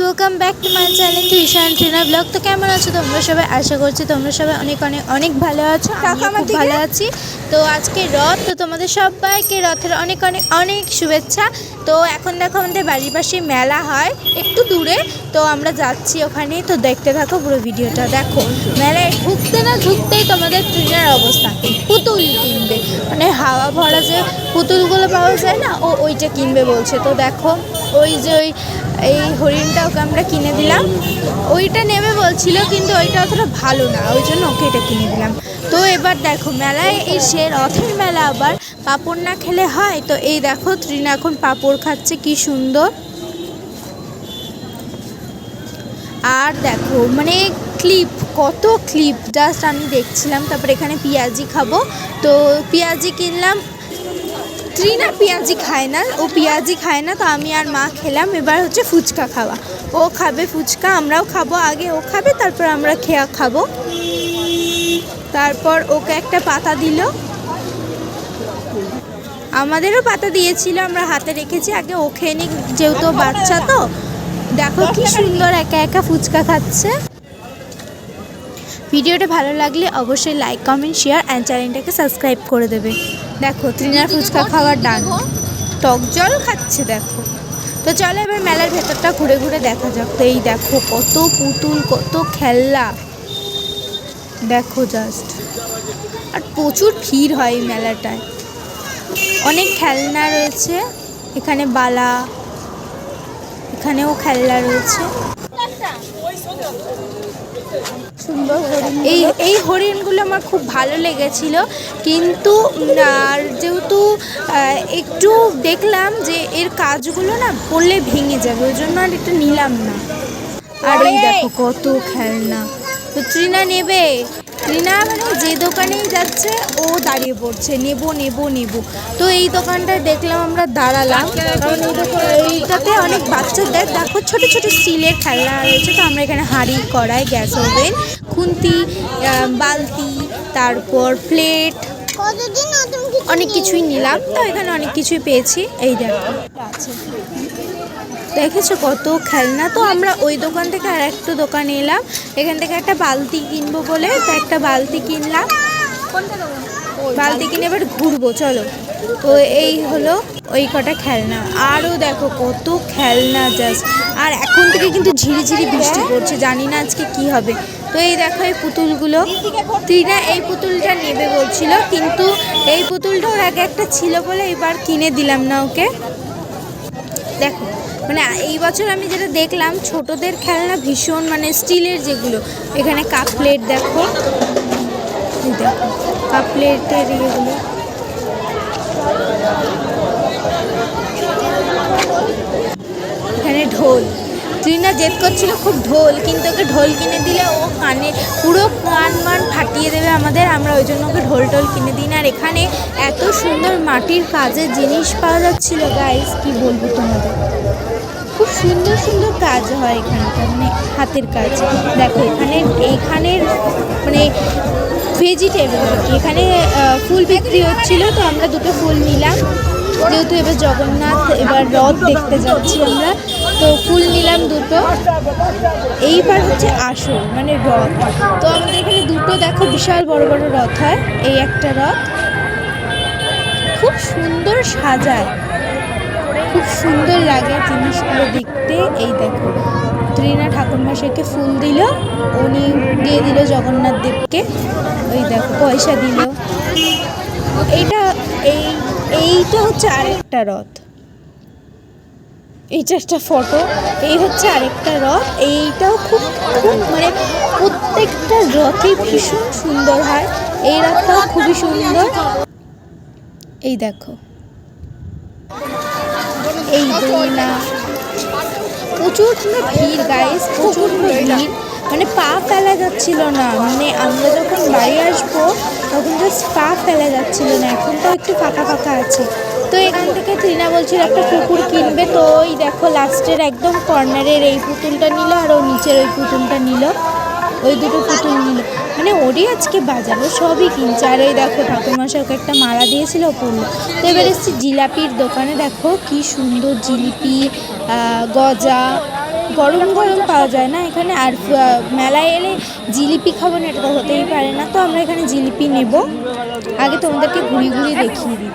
Welcome back to my channel tuition trainer blog তো কেমন আছো তোমরা সবাই? আশা করছি তোমরা সবাই অনেক অনেক অনেক ভালো আছো। খুব ভালো আছি। তো আজকে রথ তো তোমাদের সবাইকে রথের অনেক অনেক অনেক শুভেচ্ছা। তো এখন দেখো আমাদের বাড়ির পাশে মেলা হয় একটু দূরে। তো আমরা যাচ্ছি ওখানে। তো দেখতে থাকো পুরো ভিডিওটা। দেখো মেলায় ঢুকতে না ঢুকতেই তোমাদের ট্রেনের অবস্থা। পুতুল কিনবে। মানে হাওয়া ভরা যে পুতুলগুলো পাওয়া যায় না ও ওইটা কিনবে বলছে। তো দেখো ওই যে ওই, এই হরিণটা ওকে আমরা কিনে দিলাম। ওইটা নেবে বলছিল, কিন্তু ওইটা অতটা ভালো না, ওই জন্য ওকে এটা কিনে দিলাম। তো এবার দেখো, মেলায় এসে রথের মেলা আবার পাপড় না খেলে হয়? তো এই দেখো, ত্রিনা এখন পাপড় খাচ্ছে, কি সুন্দর। আর দেখো মানে ক্লিপ, কত ক্লিপ, জাস্ট আমি দেখছিলাম, তারপর এখানে পেঁয়াজি খাব। তো পেঁয়াজি কিনলাম ত্রিনা পেঁয়াজি খায় না, ও পেঁয়াজি খায় না, তো আমি আর মা খেলাম। এবার হচ্ছে ফুচকা খাওয়া। ও খাবে ফুচকা, আমরাও খাব, আগে ও খাবে, তারপর আমরা খেয়া খাব। তারপর ওকে একটা পাতা দিল। আমাদেরও পাতা দিয়েছিল, আমরা হাতে রেখেছি। আগে ও খেয়ে নিক, যেহেতু বাচ্চা তো। দেখো কি সুন্দর একা একা ফুচকা খাচ্ছে। ভিডিওটা ভালো লাগলে অবশ্যই লাইক কমেন্ট শেয়ার অ্যান্ড চ্যানেলটাকে সাবস্ক্রাইব করে দেবে। দেখো তৃণার ফুচকা খাওয়ার ডান। টক জল খাচ্ছে, দেখো। তো চলো এবার মেলার ভেতরটা ঘুরে ঘুরে দেখা যাক। তো এই দেখো, কত পুতুল, কত খেলনা। দেখো জাস্ট আর প্রচুর ভিড় হয় এই মেলাটায়। অনেক খেলনা রয়েছে, এখানে বালা, এখানেও খেলনা রয়েছে। সুন্দর এই এই হরিণগুলো আমার খুব ভালো লেগেছিল। কিন্তু আর যেহেতু একটু দেখলাম যে এর কাজগুলো না পড়লে ভেঙে যাবে ওই জন্য আর একটু নিলাম না। আর এই দেখো কত খেলনা। তো ট্রিনা নেবে? ট্রিনা মানে যে দোকানেই যাচ্ছে ও দাঁড়িয়ে পড়ছে। নেব নেব নেব। তো এই দোকানটায় দেখলাম আমরা দাঁড়ালাম। কারণ এইটাতে অনেক বাচ্চাদের দেখো ছোট ছোট স্টিলের খেলনা রয়েছে। তো আমরা এখানে হাঁড়ি কড়াই গ্যাস ওভেন খুন্তি বালতি তারপর প্লেট অনেক কিছুই নিলাম। তো এখানে অনেক কিছুই পেয়েছি। এই দেখো আছে। দেখেছ কত খেলনা? তো আমরা ওই দোকান থেকে আর একটা দোকানে এলাম। এখান থেকে একটা বালতি কিনবো বলে তো একটা বালতি কিনলাম। বালতি কিনে এবার ঘুরবো চলো। তো এই হলো ওই কটা খেলনা। আরও দেখো কত খেলনা জাস্ট আর এখন থেকে কিন্তু ঝিরিঝিরি বৃষ্টি পড়ছে জানি না আজকে কি হবে। তো এই দেখো এই পুতুলগুলো। ত্রিনা এই পুতুলটা নেবে বলছিল কিন্তু এই পুতুলটা ওর আগে একটা ছিল বলে এবার কিনে দিলাম না ওকে। দেখো। মানে এই বছর আমি যেটা দেখলাম, ছোটদের খেলনা ভীষণ মানে স্টিলের যেগুলো। এখানে কাপ প্লেট দেখো। দেখো কাপ প্লেটের ইয়েগুলো। এখানে ঢোল। ত্রিনা জেদ করছিল খুব ঢোল, কিন্তু ওকে ঢোল কিনে দিলে ও কানে পুরো কান মান ফাটিয়ে দেবে আমাদের। আমরা ওই জন্য ওকে ঢোল টোল কিনে দিই না। আর এখানে এত সুন্দর মাটির কাজের জিনিস পাওয়া যাচ্ছিল গাইস কি বলব তোমাদের? খুব সুন্দর সুন্দর কাজ হয় এখানকার মানে হাতের কাজ। দেখো, এখানে এইখানের মানে ভেজিটেবল এখানে ফুল বিক্রি হচ্ছিল, তো আমরা দুটো ফুল নিলাম। যেহেতু এবার জগন্নাথ, এবার রথ দেখতে যাচ্ছি আমরা, তো ফুল নিলাম দুটো। এইবার হচ্ছে আসল মানে রথ। তো আমাদের এখানে দুটো, দেখো, বিশাল বড় বড় রথ হয়। এই একটা রথ। খুব সুন্দর সাজায়। খুব সুন্দর লাগে জিনিসগুলো দেখতে। এই দেখো, ত্রিনা ঠাকুরমশাইকে ফুল দিল, উনি দিয়ে দিল জগন্নাথ দেবকে। ওই দেখো, পয়সা দিল। এইটা, এই, এইটা হচ্ছে আরেকটা রথ। এইটা একটা ফটো, এই হচ্ছে আরেকটা রথ। এইটাও খুব খুব মানে প্রত্যেকটা রথই ভীষণ সুন্দর হয়। এই রথটাও খুবই সুন্দর। এই দেখো। এই দোলনা। প্রচুর মানে ভিড় গাইস প্রচুর ভিড়। মানে পা ফেলা যাচ্ছিল না। মানে আমরা যখন বাড়ি আসব, তখন জাস্ট পা ফেলা যাচ্ছিল না। এখন তো একটু ফাঁকা ফাঁকা আছে। তো এখান থেকে ত্রিনা বলছিল, একটা কুকুর কিনবে। তো ওই দেখো, লাস্টের একদম কর্নারের এই পুতুলটা নিল আর ও নিচের ওই পুতুলটা নিল। ওই দুটো পুতুল নিল। মানে ওরই আজকে বাজারও সবই কিনছে। আর এই দেখো, ঠাকুরমশাই ওকে একটা মালা দিয়েছিল পড়ল তো এবার এসছি জিলাপির দোকানে। দেখো কি সুন্দর জিলিপি গজা, গরম গরম পাওয়া যায় না এখানে। আর মেলায় এলে জিলিপি খাব না, এটা তো হতেই পারে না। তো আমরা এখানে জিলিপি নেব। আগে তোমাদেরকে ঘুরিয়ে ঘুরিয়ে দেখিয়ে দিই।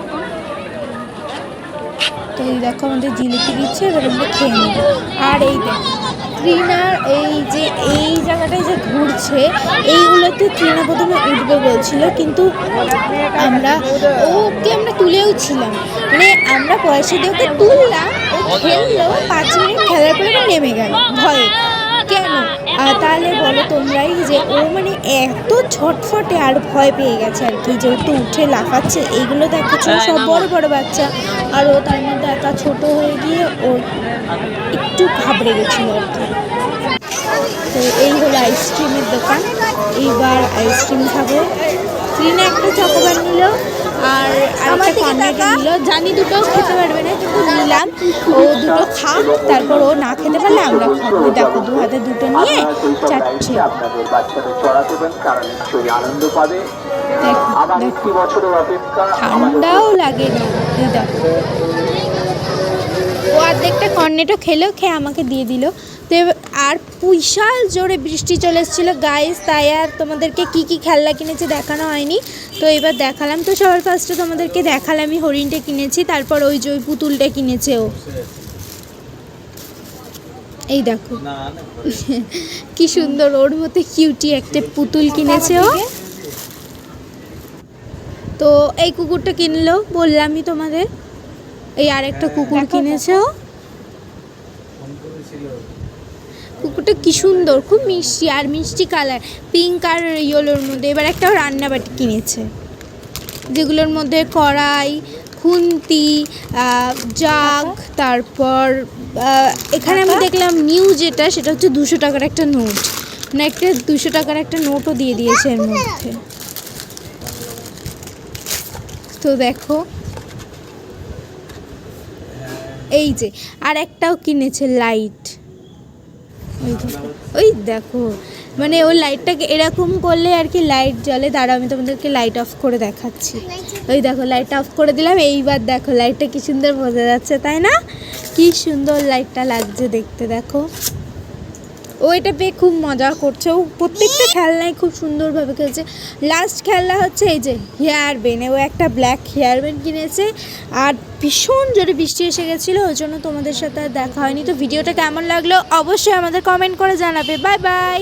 তো এই দেখো আমাদের জিলিপি দিচ্ছে, এবার আমরা খেয়ে নেব। আর এই দেখো ট্রিনার এই যে, এই জায়গাটায় যে ঘুরছে, এইগুলোতে ট্রিনা প্রথমে উঠবে বলছিল, কিন্তু আমরা ওকে আমরা তুলেও ছিলাম। মানে আমরা পয়সা দিয়ে ওকে তুললাম, ও খেললো, পাঁচ মিনিট খেলার পরে নেমে গেল, ভয়ে। কেন? আর তাহলে বলো তোমরাই যে ও মানে এত ছটফটে আর ভয় পেয়ে গেছে আর কি যেহেতু উঠে লাফাচ্ছে এইগুলো দেখাচ্ছে সব বড় বড় বাচ্চা। আর ও তার মধ্যে একা ছোট হয়ে গিয়ে ও একটু ঘাবড়ে গেছিল আর কি। তো এই হলো আইসক্রিমের দোকান। এইবার আইসক্রিম খাব। ট্রেনে একটা চকোবার নিল আর একটা কর্নেটা নিল। জানি দুটো খেতে পারবে না কিন্তু নিলাম। ও দুটো খা তারপর ও না খেতে পারলে আমরা খাব। দেখো দু হাতে দুটো নিয়ে চাচ্ছে ঠান্ডাও লাগে না। দেখো। ও অর্ধেকটা কর্নেটও খেলো খেয়ে আমাকে দিয়ে দিল। তো আর বিশাল জোরে বৃষ্টি চলে এসেছিল। গাইস তাই আর তোমাদেরকে কি কি খেলনা কিনেছে দেখানো হয়নি। তো এবার দেখালাম। তো সবার ফার্স্টে তোমাদেরকে দেখালামই হরিণটা কিনেছি তারপর ওই যে ওই পুতুলটা কিনেছে ও। এই দেখো। কি সুন্দর ওর মধ্যে কিউটি একটা পুতুল কিনেছে ও। তো এই কুকুরটা কিনলো বললামই তোমাদের। এই আরেকটা কুকুর কিনেছে ও। কুকুরটা কি সুন্দর খুব মিষ্টি আর মিষ্টি কালার পিঙ্ক আর ইয়েলোর মধ্যে। এবার একটা রান্নাবাটি কিনেছে যেগুলোর মধ্যে কড়াই খুন্তি জাগ তারপর এখানে আমি দেখলাম নিউ যেটা সেটা হচ্ছে দুশো টাকার একটা নোট না একটা দুশো টাকার একটা নোটও দিয়ে দিয়েছে এর মধ্যে। তো দেখো এই যে আর একটাও কিনেছে লাইট ওই দেখো মানে ওই লাইটটাকে এরকম করলে আর কি লাইট জ্বলে। দাঁড়াও, আমি তোমাদেরকে লাইট অফ করে দেখাচ্ছি। ওই দেখো লাইটটা অফ করে দিলাম। এইবার দেখো লাইটটা কি সুন্দর বোঝা যাচ্ছে, তাই না? কি সুন্দর লাইটটা লাগছে দেখতে, দেখো। ও এটা পেয়ে খুব মজা করছে। ও প্রত্যেকটা খেলনায় খুব সুন্দরভাবে খেলছে। লাস্ট খেলনা হচ্ছে এই যে হেয়ার বেনে ও একটা ব্ল্যাক হেয়ার বেন কিনেছে। আর ভীষণ জোরে বৃষ্টি এসে গেছিল, ওই জন্য তোমাদের সাথে আর দেখা হয়নি। তো ভিডিওটা কেমন লাগল অবশ্যই আমাদের কমেন্ট করে জানাবে। Bye bye